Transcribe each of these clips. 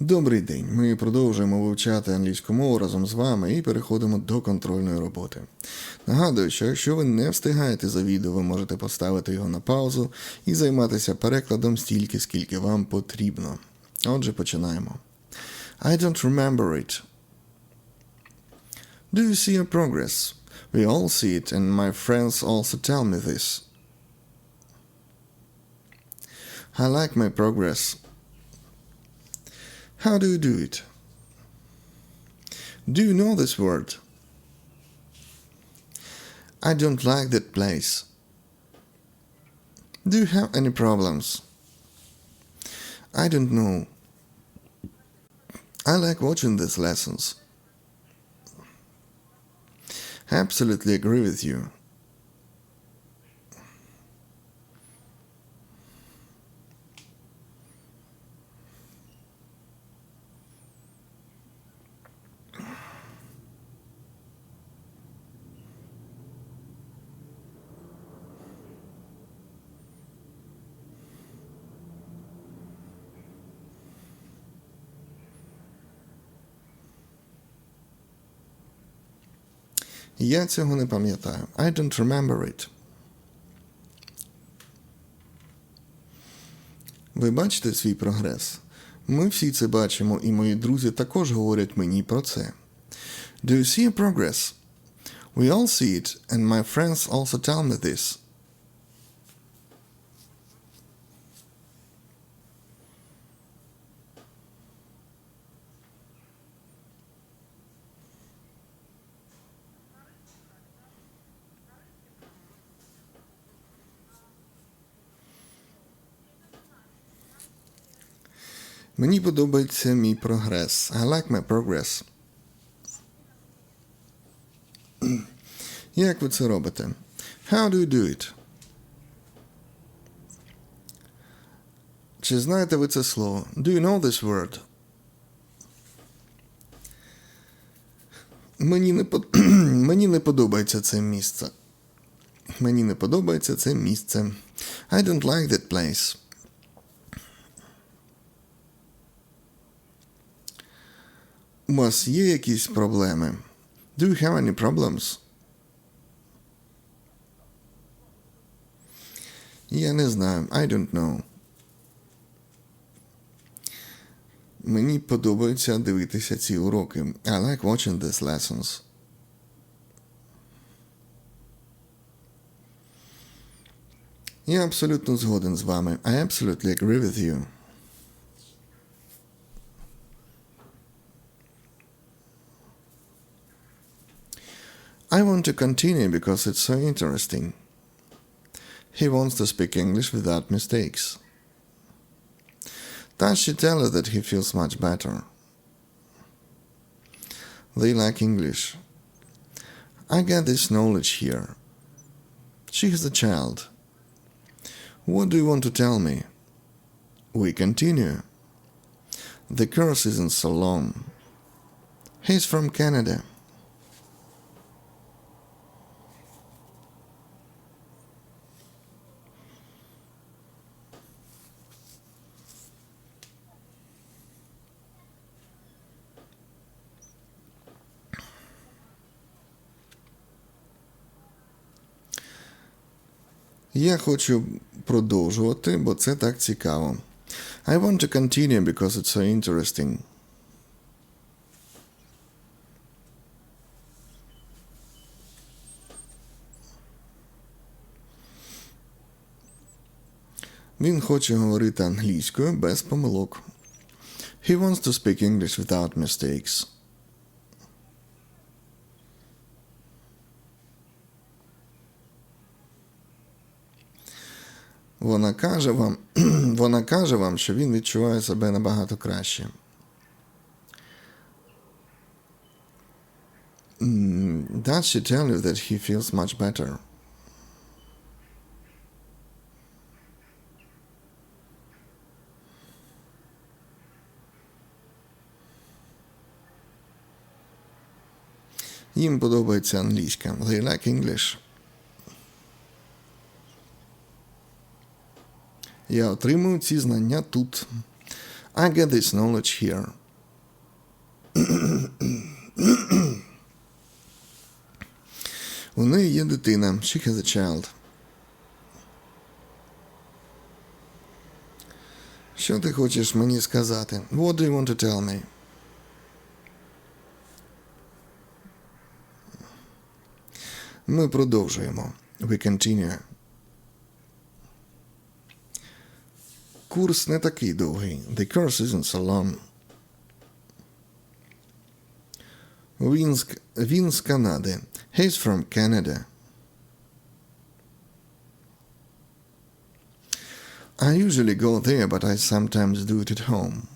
Добрий день. Ми продовжуємо вивчати англійську мову разом з вами і переходимо до контрольної роботи. Нагадую, що якщо ви не встигаєте за відео, ви можете поставити його на паузу і займатися перекладом стільки, скільки вам потрібно. Отже, починаємо. I don't remember it. Do you see your progress? We all see it, and my friends also tell me this. I like my progress. How do you do it? Do you know this word? I don't like that place. Do you have any problems? I don't know. I like watching these lessons. I absolutely agree with you. Я цього не пам'ятаю. I don't remember it. Ви бачите свій прогрес? Ми всі це бачимо, і мої друзі також говорять мені про це. Do you see a progress? We all see it, and my friends also tell me this. Мені подобається мій прогрес. I like my progress. Як ви це робите? How do you do it? Чи знаєте ви це слово? Do you know this word? Мені не, под... Мені не подобається це місце. Мені не подобається це місце. I don't like that place. У вас є якісь проблеми? Do you have any problems? Я не знаю. I don't know. Мені подобається дивитися ці уроки. I like watching these lessons. Я абсолютно згоден з вами. I absolutely agree with you. I want to continue because it's so interesting. He wants to speak English without mistakes. Does she tell you that he feels much better? They like English. I get this knowledge here. She is a child. What do you want to tell me? We continue. The course isn't so long. He's from Canada. Я хочу продовжувати, бо це так цікаво. I want to continue because it's so interesting. Він хоче говорити англійською без помилок. He wants to speak English without mistakes. Вона каже вам, вона каже вам, що він відчуває себе набагато краще. Does she tell you that he feels much better? Їм подобається англійська. They like English. Я отримую ці знання тут. I get this knowledge here. У неї є дитина. She has a child. Що ти хочеш мені сказати? What do you want to tell me? Ми продовжуємо. We continue. Курс не такий довгий. The course isn't so long. Він з, він з Канади. He's from Canada. I usually go there, but I sometimes do it at home.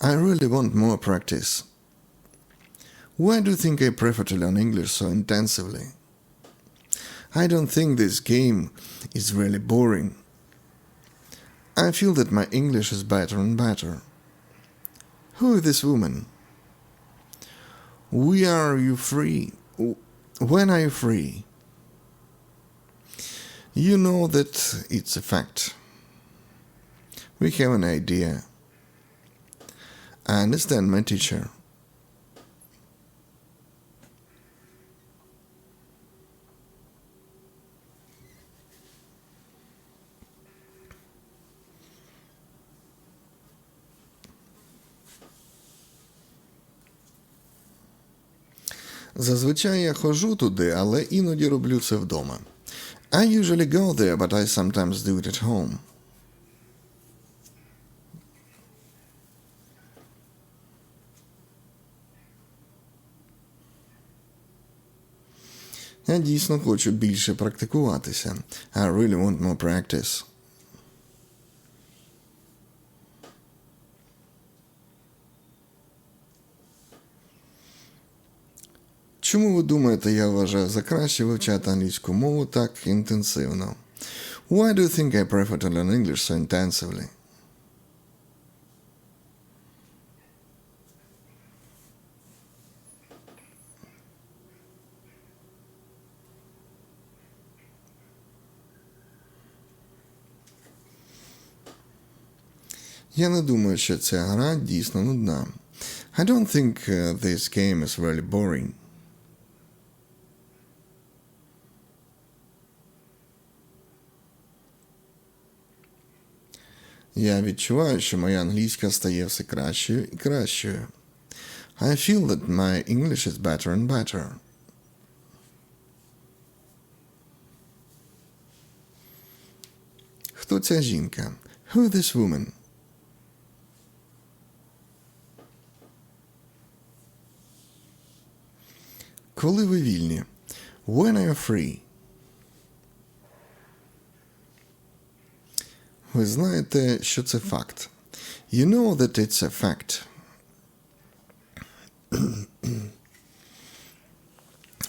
I really want more practice. Why do you think I prefer to learn English so intensively? I don't think this game is really boring. I feel that my English is better and better. Who is this woman? We are you free? When are you free? You know that it's a fact. We have an idea. I understand my teacher. Зазвичай я ходжу туди, але іноді роблю це вдома. I usually go there, but I sometimes do it at home. Я дійсно хочу більше практикуватися. I really want more practice. Чому ви думаєте, я вважаю за краще вивчати англійську мову так інтенсивно? Why do you think I prefer to learn English so intensively? Я не думаю, що ця гра дійсно нудна. I don't think uh, this game is really boring. Я відчуваю, що моя англійська стає все кращою і кращою. I feel that my English is better and better. Хто ця жінка? Who is this woman? Коли ви вільні? When are you free? Ви знаєте, що це факт. You know that it's a fact.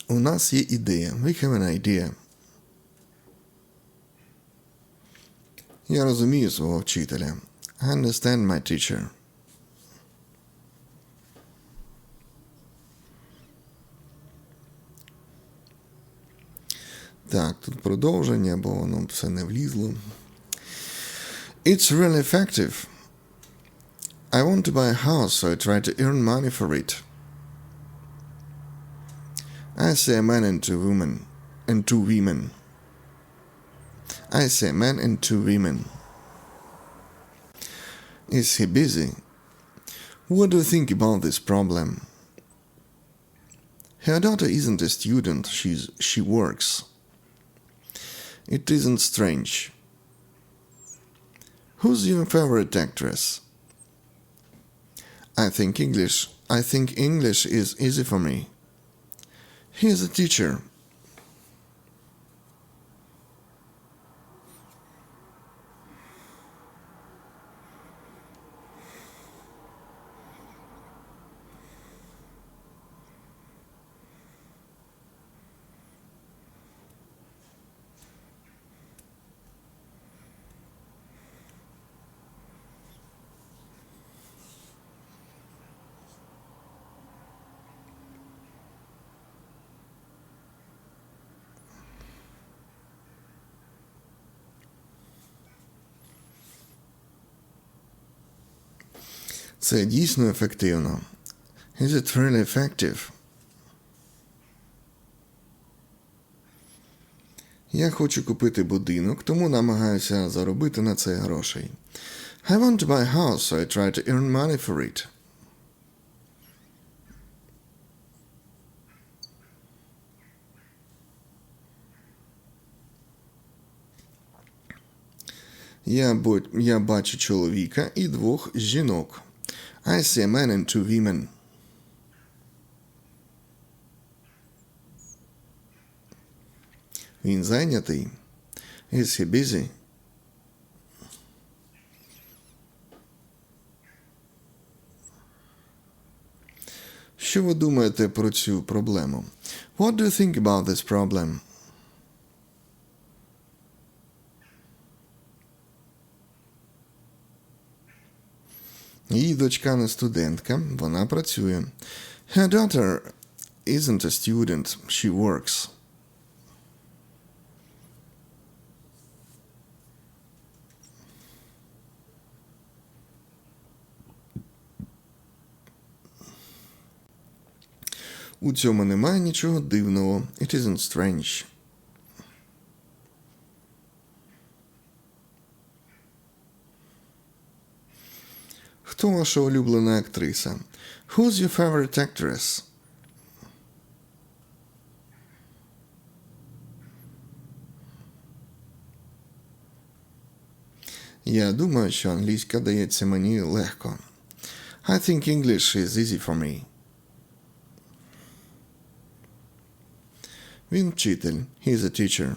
У нас є ідея. We have an idea. Я розумію свого вчителя. I understand my teacher. Так, тут продовження, бо воно все не влізло. It's really effective. I want to buy a house, so I try to earn money for it. I see a man and two women, and two women. I see a man and two women. Is he busy? What do you think about this problem? Her daughter isn't a student, she's, she works. It isn't strange. Who's your favorite actress? I think English. I think English is easy for me. He's a teacher. Це дійсно ефективно. Is it really effective? Я хочу купити будинок, тому намагаюся заробити на це грошей. I want to buy a house, so I try to earn money for it. Я, бачу чоловіка і двох жінок. I see a man and two women. Він зайнятий. Is he busy? Що ви думаєте про цю проблему? What do you think about this problem? Її дочка не студентка, вона працює. Her daughter isn't a student, she works. У цьому немає нічого дивного. It isn't strange. Хто ваша улюблена актриса? Who's your favorite actress? Я думаю, що англійська дається мені легко. I think English is easy for me. Він вчитель. He's a teacher.